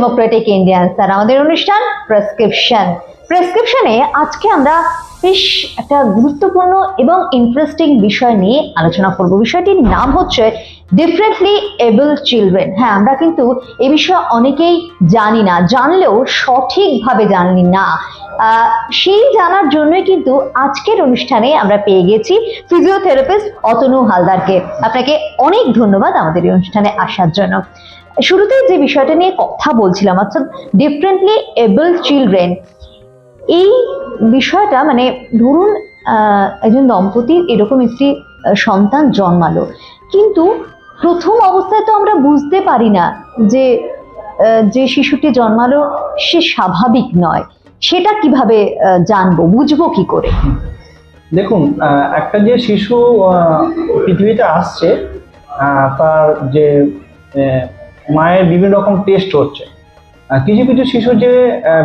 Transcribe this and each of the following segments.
Democratic Indians আর আমাদের অনুষ্ঠান prescription প্রেসক্রিপশনে আজকে আমরা বেশ একটা গুরুত্বপূর্ণ এবং ইন্টারেস্টিং বিষয় নিয়ে আলোচনা করব। বিষয়টির নাম হচ্ছে ডিফারেন্টলি এবল চিলড্রেন হ্যাঁ আমরা কিন্তু এ বিষয়ে অনেকেই জানি না, জানলেও সঠিকভাবে জানি না। সেই জানার জন্যই কিন্তু আজকের অনুষ্ঠানে আমরা পেয়ে গেছি ফিজিওথেরাপিস্ট অতনু হালদারকে। আপনাকে অনেক ধন্যবাদ আমাদের এই অনুষ্ঠানে আসার জন্য। শুরুতে যে বিষয়টা নিয়ে কথা বলছিলাম, অর্থাৎ ডিফারেন্টলি এবল চিলড্রেন এই বিষয়টা মানে ধরুন একজন দম্পতির এরকম একটি সন্তান জন্মালো। কিন্তু প্রথম অবস্থায় তো আমরা বুঝতে পারি না যে যে শিশুটি জন্মালো সে স্বাভাবিক নয়। সেটা কীভাবে জানব, বুঝব কি করে? দেখুন একটা যে শিশু পৃথিবীতে আসছে তার যে মায়ের বিভিন্ন রকম টেস্ট হচ্ছে। কিছু কিছু শিশু যে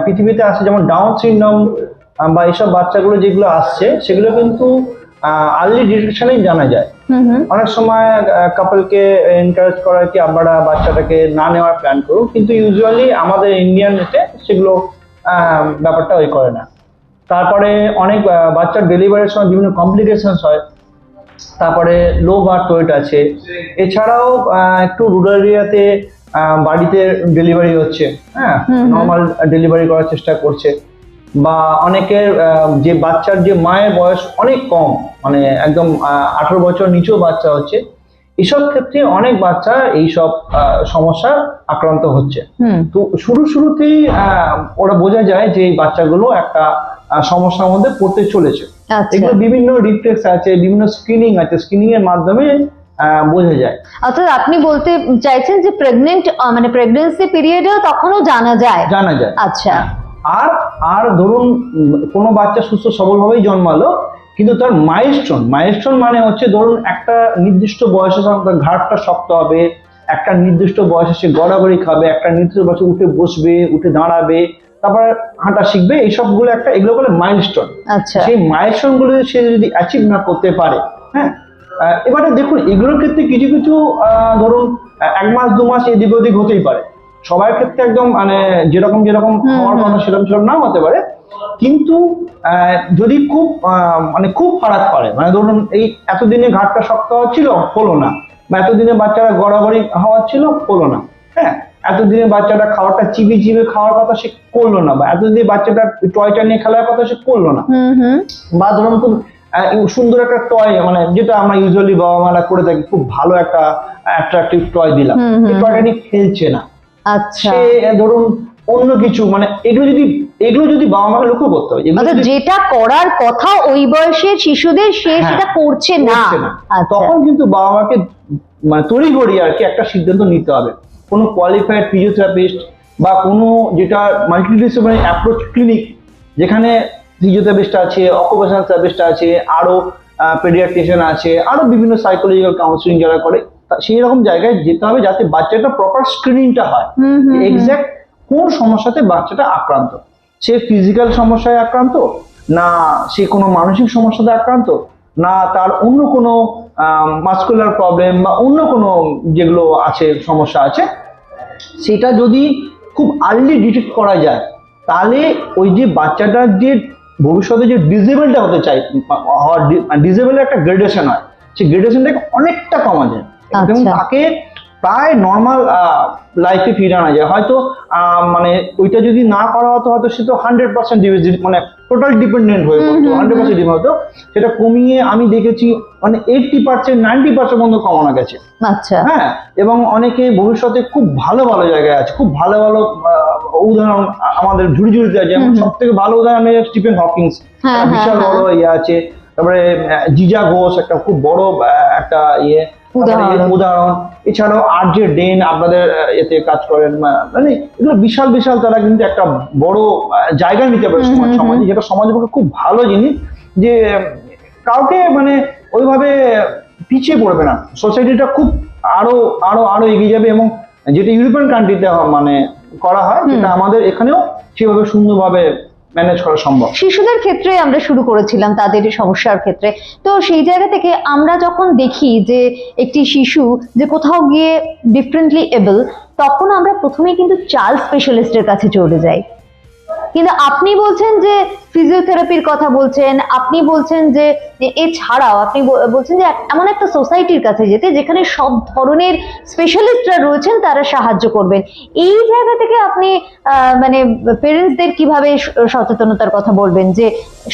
পৃথিবীতে আসছে যেমন ডাউন সিনড্রোম বা এইসব বাচ্চাগুলো যেগুলো আসছে সেগুলো কিন্তু আর্লি ডিটেকশনেই জানা যায়। অনেক সময় কাপলকে এনকারেজ করা কি আমরা বাচ্চাটাকে না নেওয়ার প্ল্যান করব কিন্তু ইউজুয়ালি আমাদের ইন্ডিয়ান এতে সেগুলো ব্যাপারটা ওই করে না। তারপরে অনেক বাচ্চার ডেলিভারির সময় বিভিন্ন কমপ্লিকেশনস হয়। তারপরে লো বার্থ ওয়েট আছে। এছাড়াও একটু রুরাল এরিয়াতে বাড়িতে ডেলিভারি হচ্ছে হ্যাঁ। নর্মাল ডেলিভারি করার চেষ্টা করছে। বা অনেকের যে বাচ্চার যে মায়ের বয়স অনেক কম মানে একদম আঠারো বছর নিচেও বাচ্চা হচ্ছে এসব ক্ষেত্রে অনেক বাচ্চা এইসব আহ, সমস্যার আক্রান্ত হচ্ছে। তো শুরু শুরুতেই আহ, ওরা বোঝা যায় যে এই বাচ্চাগুলো একটা সমস্যার মধ্যে পড়তে চলেছে। আচ্ছা। এগুলো বিভিন্ন রিফ্লেক্স আছে বিভিন্ন স্ক্রিনিং আছে। স্ক্রিনিং এর মাধ্যমে বোঝা যায়। অর্থাৎ আপনি বলতে চাইছেন যে প্রেগনেন্ট মানে প্রেগনেন্সি পিরিয়ডেও তখনও জানা যায়। জানা যায়। আচ্ছা। আর আর ধরুন কোনো বাচ্চা সুস্থ সবলভাবেই জন্মালো কিন্তু তার মাইলস্টোন মাইলস্টোন মানে হচ্ছে ধরুন একটা নির্দিষ্ট বয়সে তার ঘাটটা শক্ত হবে একটা নির্দিষ্ট বয়সে সে গড়াগড়ি খাবে একটা নির্দিষ্ট বয়সে উঠে বসবে উঠে দাঁড়াবে তারপর হাঁটা শিখবে এইসবগুলো একটা এগুলো বলে মাইলস্টোন আচ্ছা। সেই মাইলস্টোনগুলো সে যদি অ্যাচিভ না করতে পারে হ্যাঁ এবারে দেখুন এগুলোর ক্ষেত্রে কিছু কিছু ধরুন এক মাস দু মাস এদিক ওদিক হতেই পারে। সবার ক্ষেত্রে একদম মানে যেরকম যেরকম হওয়ার কথা সেরকম সেরকম নাও হতে পারে। কিন্তু যদি খুব মানে খুব ফারাক করে মানে ধরুন এই এতদিনে ঘাটটা শক্ত হচ্ছিল হলো না। বা এতদিনে বাচ্চারা গড়াগড়ি হওয়ার ছিল হলো না। হ্যাঁ এতদিনে বাচ্চাটা খাওয়াটা চিবি চিবি খাওয়ার কথা সে করল না বা এতদিনে বাচ্চাটা টয়টা নিয়ে খেলার কথা সে করল না। বা ধরুন খুব সুন্দর একটা টয় মানে যেটা আমরা ইউজুয়ালি বাবা মারা করে থাকি খুব ভালো একটা অ্যাট্রাকটিভ টয় দিলাম। টয়টা নিয়ে খেলছে না। আচ্ছা। ধরুন অন্য কিছু মানে এগুলো যদি এগুলো যদি বাবা মাকে লক্ষ্য করতে হবে এগুলো যেটা করার কথা ওই বয়সের শিশুদের সে হ্যাঁ, সেটা করছে না। আচ্ছা। তখন কিন্তু বাবা মাকে মানে তড়িঘড়ি আর কি একটা সিদ্ধান্ত নিতে হবে। কোনো কোয়ালিফাইড ফিজিওথেরাপিস্ট বা কোনো যেটা মাল্টিডিসিপ্লিনারি অ্যাপ্রোচ ক্লিনিক যেখানে ফিজিওথেরাপিস্ট আছে অকুপেশনাল থেরাপিস্ট আছে আরও পেডিয়াট্রিশিয়ান আছে আরও বিভিন্ন সাইকোলজিক্যাল কাউন্সিলিং যারা করে সেই রকম জায়গায় যেতে হবে যাতে বাচ্চাটা প্রপার স্ক্রিনিংটা হয়। এক্স্যাক্ট কোন সমস্যাতে বাচ্চাটা আক্রান্ত? সে ফিজিক্যাল সমস্যায় আক্রান্ত? না সে কোনো মানসিক সমস্যাতে আক্রান্ত? না তার অন্য কোনো মাস্কুলার প্রবলেম বা অন্য কোনো যেগুলো আছে সমস্যা আছে? সেটা যদি খুব আর্লি ডিটেক্ট করা যায় তাহলে ওই যে বাচ্চাটার যে ভবিষ্যতে যে ডিজেবলটা হতে চাই হওয়ার ডিজেবলের একটা গ্রেডেশন হয় সেই গ্রেডেশনটাকে অনেকটা কমা যায় এবং আচ্ছা। তাকে প্রায় নর্মাল লাইফে ফিরে আনা যায়। হয়তো মানে ওইটা যদি না করা হতো হয়তো সে তো হান্ড্রেড পার্সেন্ট মানে টোটাল ডিপেন্ডেন্ট হয়ে পড়তো হান্ড্রেড পার্সেন্ট ডিপেন্ড হতো। সেটা কমিয়ে আমি দেখেছি মানে এইটটি পার্সেন্ট নাইনটি পার্সেন্ট পর্যন্ত কমানো গেছে। আচ্ছা। হ্যাঁ এবং অনেকে ভবিষ্যতে খুব ভালো ভালো জায়গায় আছে খুব ভালো ভালো উদাহরণ আমাদের ঝুড়ি ঝুড়িতে আছে। যেমন। সব থেকে ভালো উদাহরণ স্টিফেন হকিংস হ্যাঁ, বিশাল হ্যাঁ, বড় ইয়ে আছে। তারপরে জিজা ঘোষ একটা খুব বড় একটা ইয়ে। উদাহরণ। এছাড়াও আর যে ডেন আপনাদের এতে কাজ করেন মানে এগুলো বিশাল বিশাল তারা কিন্তু একটা বড় জায়গা নিতে পারে সমাজ সমাজে। যেটা সমাজের পক্ষে খুব ভালো জিনিস যে কাউকে মানে ওইভাবে পিছিয়ে পড়বে না। সোসাইটিটা খুব আরও আরও আরও এগিয়ে যাবে এবং যেটা ইউরোপিয়ান কান্ট্রিতে মানে করা হয় যেটা আমাদের এখানেও সেভাবে সুন্দরভাবে ম্যানেজ করা সম্ভব। শিশুদের ক্ষেত্রে আমরা শুরু করেছিলাম তাদের সমস্যার ক্ষেত্রে। তো সেই জায়গা থেকে আমরা যখন দেখি যে একটি শিশু যে কোথাও গিয়ে ডিফারেন্টলি এবল তখন আমরা প্রথমেই কিন্তু চাইল্ড স্পেশালিস্টের কাছে চলে যাই। কিন্তু আপনি বলছেন যে ফিজিওথেরাপির কথা বলছেন, আপনি বলছেন যে, এছাড়াও আপনি বলছেন যে এমন একটা সোসাইটির কাছে যেতে যেখানে সব ধরনের স্পেশালিস্টরা রয়েছেন, তারা সাহায্য করবেন। এই জায়গা থেকে আপনি মানে পেরেন্টসদের কীভাবে সচেতনতার কথা বলবেন যে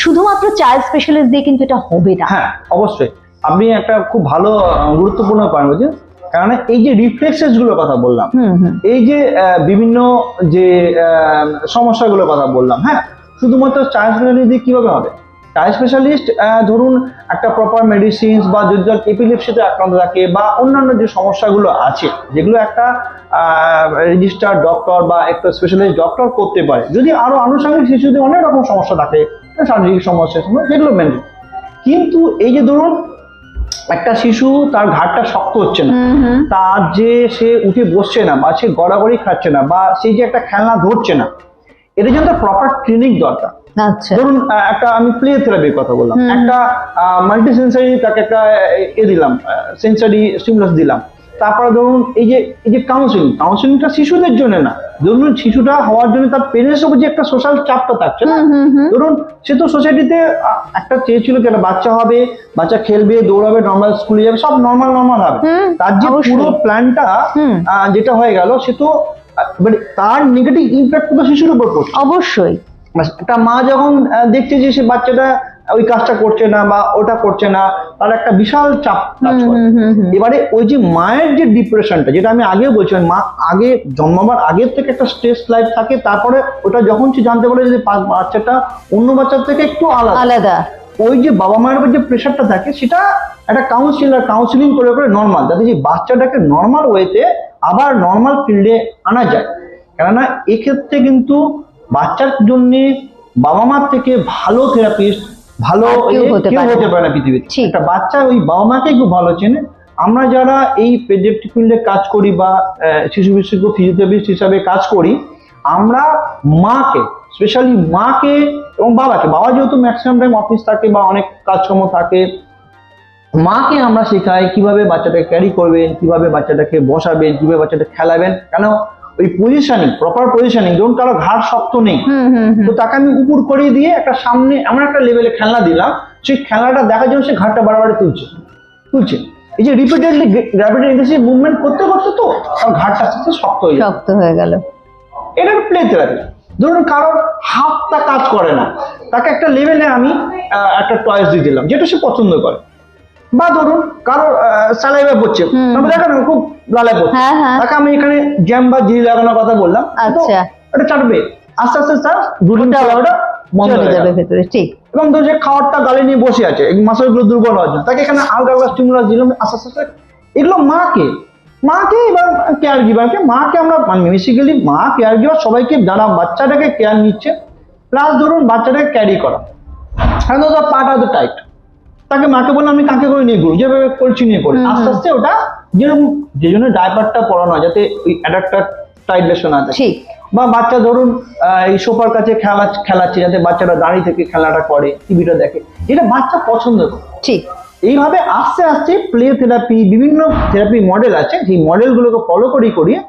শুধুমাত্র চাইল্ড স্পেশালিস্ট দিয়ে কিন্তু এটা হবে না? হ্যাঁ অবশ্যই। আপনি একটা খুব ভালো গুরুত্বপূর্ণ পয়েন্ট বলছেন। কারণ এই যে রিফ্লেক্সেসগুলোর কথা বললাম এই যে বিভিন্ন যে সমস্যাগুলোর কথা বললাম হ্যাঁ? শুধুমাত্র স্পেশালিস্ট দিয়ে কীভাবে হবে? চাইল্ড স্পেশালিস্ট ধরুন একটা প্রপার মেডিসিনস বা যদি এপিলেপসিতে আক্রান্ত থাকে বা অন্যান্য যে সমস্যাগুলো আছে যেগুলো একটা রেজিস্টার ডক্টর বা একটা স্পেশালিস্ট ডক্টর করতে পারে যদি আরও আনুষঙ্গিক শিশুদের অনেক রকম সমস্যা থাকে শারীরিক সমস্যা সেগুলো মেনে কিন্তু এই যে ধরুন একটা শিশু তার ঘাটটা শক্ত হচ্ছে না। তার যে সে উঠে বসছে না বা সে গড়াগড়ি খাচ্ছে না বা সেই যে একটা খেলনা ধরছে না এটার জন্য প্রপার ট্রেনিং দরকার। আচ্ছা। ধরুন একটা আমি প্লে থেরাপির কথা বললাম। একটা মাল্টি সেন্সারি তাকে একটা এ দিলাম সেন্সারি স্টিমুলাস দিলাম। তারপরে ধরুন এই যে এই যে কাউন্সিলিং কাউন্সিলিংটা শিশুদের জন্য না। ধরুন শিশুটা হওয়ার জন্য তার পেরেন্টস উপর যে একটা সোশ্যাল চাপটা থাকছে না? ধরুন সে তো সোসাইটিতে একটা চেয়েছিল কি একটা বাচ্চা হবে বাচ্চা খেলবে দৌড়াবে নর্মাল স্কুলে যাবে সব নর্মাল নর্মাল হবে। তার যে। পুরো প্ল্যানটা। যেটা হয়ে গেল সে তো মানে তার নেগেটিভ ইম্প্যাক্ট তো শিশুর উপর পড়ছে। অবশ্যই। একটা মা যখন দেখছে যে সে বাচ্চাটা ওই কাজটা করছে না বা ওটা করছে না তার একটা বিশাল চাপ কাজ করে। এবারে ওই যে মায়ের যে ডিপ্রেশনটা যেটা আমি আগে বলছিলাম মা আগে জন্মাবার আগের থেকে একটা স্ট্রেস লাইফ থাকে তারপরে ওটা যখন সে জানতে পারে যে বাচ্চাটা অন্য বাচ্চার থেকে একটু আলাদা। আলাদা। ওই যে বাবা মায়ের উপর যে প্রেশারটা থাকে সেটা একটা কাউন্সিলার কাউন্সিলিং করে করে নর্মাল যাতে যে বাচ্চাটাকে নর্মাল ওয়েতে আবার নর্মাল ফিল্ডে আনা যায়। কেননা এক্ষেত্রে কিন্তু বাচ্চার জন্য বাবা মার থেকে ভালো থেরাপিস্ট ভালো কেউ হতে পারে না। পৃথিবীতে। একটা বাচ্চা ওই বাবা মাকে খুব ভালো চেনে। আমরা যারা এই পেডিয়াট্রিক ফিল্ডে কাজ করি বা শিশু বিশেষজ্ঞ ফিজিওথেরাপিস্ট হিসাবে কাজ করি আমরা মাকে স্পেশালি মাকে এবং বাবাকে বাবা যেহেতু ম্যাক্সিমাম টাইম অফিস থাকে বা অনেক কাজকর্ম থাকে মাকে আমরা শেখাই কীভাবে বাচ্চাটাকে ক্যারি করবেন কীভাবে বাচ্চাটাকে বসাবেন কীভাবে বাচ্চাটা খেলাবেন। কেন? ওই পজিশনিং প্রপার পজিশনিং ধরুন কারও ঘাড় শক্ত নেই তো তাকে আমি উপর করিয়ে দিয়ে একটা সামনে এমন একটা লেভেলে খেলনা দিলাম সেই খেলনাটা দেখার জন্য সে ঘাটটা বারবার তুলছে তুলছে। এই যে রিপিটেডলি গ্র্যাভিটি ইন্ডাস্ট্রি মুভমেন্ট করতে করতে তো তার ঘাটটা আস্তে আস্তে শক্ত হয়ে শক্ত হয়ে গেল। এটা প্লে থেরাপি ধরুন কারোর হাতটা কাজ করে না তাকে একটা লেভেলে আমি একটা টয়েস দিয়ে দিলাম যেটা সে পছন্দ করে। বা ধরুন কারও স্যালাইভা পড়ছে। তারপর দেখেন খুব লালাই পড়ছে। হ্যাঁ হ্যাঁ। তাকে আমি এখানে জ্যাম বা জিরি লাগানোর কথা বললাম। আচ্ছা। এটা চাটবে। আস্তে আস্তে তার দুদিন বন্ধ হয়ে যাবে ভেতরে ঠিক। এবং ধরুন যে খাওয়ারটা গালে নিয়ে বসে আছে এই মাসলগুলো দুর্বল হওয়ার জন্য। তাকে এখানে হালকা হালকা স্টিমুলাস দিলাম আস্তে আস্তে আস্তে। এগুলো মাকে মাকে এবার কেয়ার গিভারকে মাকে আমরা মানে বেসিক্যালি মা কেয়ার গিভার সবাইকে যারা বাচ্চাটাকে কেয়ার নিচ্ছে প্লাস ধরুন বাচ্চাটাকে ক্যারি করা। এখন পাটা তো টাইট তাকে মাকে বললাম আমি কাকে করে নিয়ে ঘুরি যেভাবে করছি নিয়ে করি। আস্তে আস্তে ওটা যেরকম যে জন্য ডাইপারটা পরানো হয় যাতে ওই অ্যাডাপ্টার টাইটলেশন না থাকে ঠিক। বা বাচ্চা ধরুন এই সোফার কাছে খেলা খেলাচ্ছে যাতে বাচ্চারা দাঁড়িয়ে থেকে খেলাটা করে টিভিটা দেখে। যেটা বাচ্চা পছন্দ করে। ঠিক। এইভাবে আস্তে আস্তে প্লে থেরাপি বিভিন্ন থেরাপি মডেল আছে সেই মডেলগুলোকে ফলো করি করিয়ে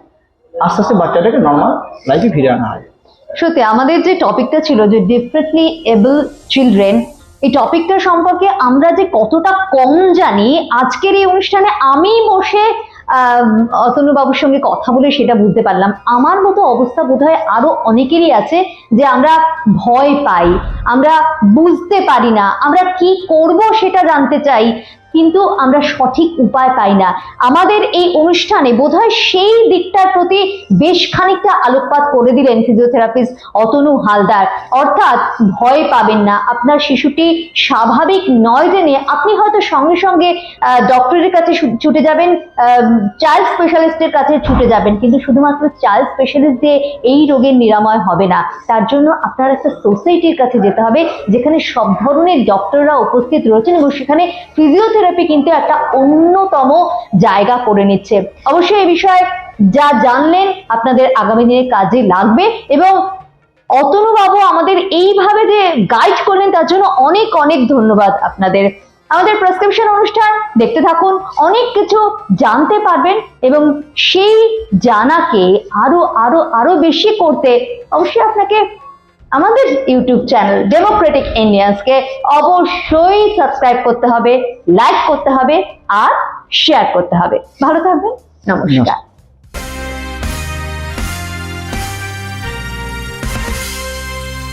আস্তে আস্তে বাচ্চাটাকে নর্মাল লাইফে ফিরে আনা হয়। সত্যি আমাদের যে টপিকটা ছিল যে ডিফারেন্টলি এবল চিলড্রেন এই টপিকটা সম্পর্কে আমরা যে কতটা কম জানি, আজকের এই অনুষ্ঠানে আমি বসে অতনুবাবুর সঙ্গে কথা বলে সেটা বুঝতে পারলাম। আমার মতো অবস্থা বোধ হয় আরও অনেকেরই আছে যে আমরা ভয় পাই, আমরা বুঝতে পারি না, আমরা কি করব সেটা জানতে চাই। কিন্তু আমরা সঠিক উপায় পাই না। আমাদের এই অনুষ্ঠানে বোধহয় সেই দিকটার প্রতি বেশ খানিকটা আলোকপাত করে দিলেন ফিজিওথেরাপিস্ট অতনু হালদার। অর্থাৎ ভয় পাবেন না। আপনার শিশুটি স্বাভাবিক নয় জেনে আপনি হয়তো সঙ্গে সঙ্গে ডক্টরের কাছে ছুটে যাবেন চাইল্ড স্পেশালিস্টের কাছে ছুটে যাবেন। কিন্তু শুধুমাত্র চাইল্ড স্পেশালিস্ট দিয়ে এই রোগের নিরাময় হবে না। তার জন্য আপনার একটা সোসাইটির কাছে যেতে হবে, যেখানে সব ধরনের ডক্টররা উপস্থিত রয়েছেন এবং সেখানে ফিজিওথেরাপি ফিজিওথেরাপি কিন্তু একটা অন্যতম জায়গা করে নিচ্ছে। অবশ্যই এই বিষয়ে যা জানলেন আপনাদের আগামী দিনে কাজে লাগবে এবং অতনু বাবু আমাদের এইভাবে যে গাইড করলেন, তার জন্য অনেক অনেক ধন্যবাদ আপনাদের। আমাদের প্রেসক্রিপশন অনুষ্ঠান দেখতে থাকুন, অনেক কিছু জানতে পারবেন এবং সেই জানাকে আরও আরও আরও বেশি করতে অবশ্যই আপনাকে আমাদের ইউটিউব চ্যানেল ডেমোক্রেটিক ইন্ডিয়ান্সকে অবশ্যই সাবস্ক্রাইব করতে হবে লাইক করতে হবে আর শেয়ার করতে হবে। ভালো থাকবেন নমস্কার।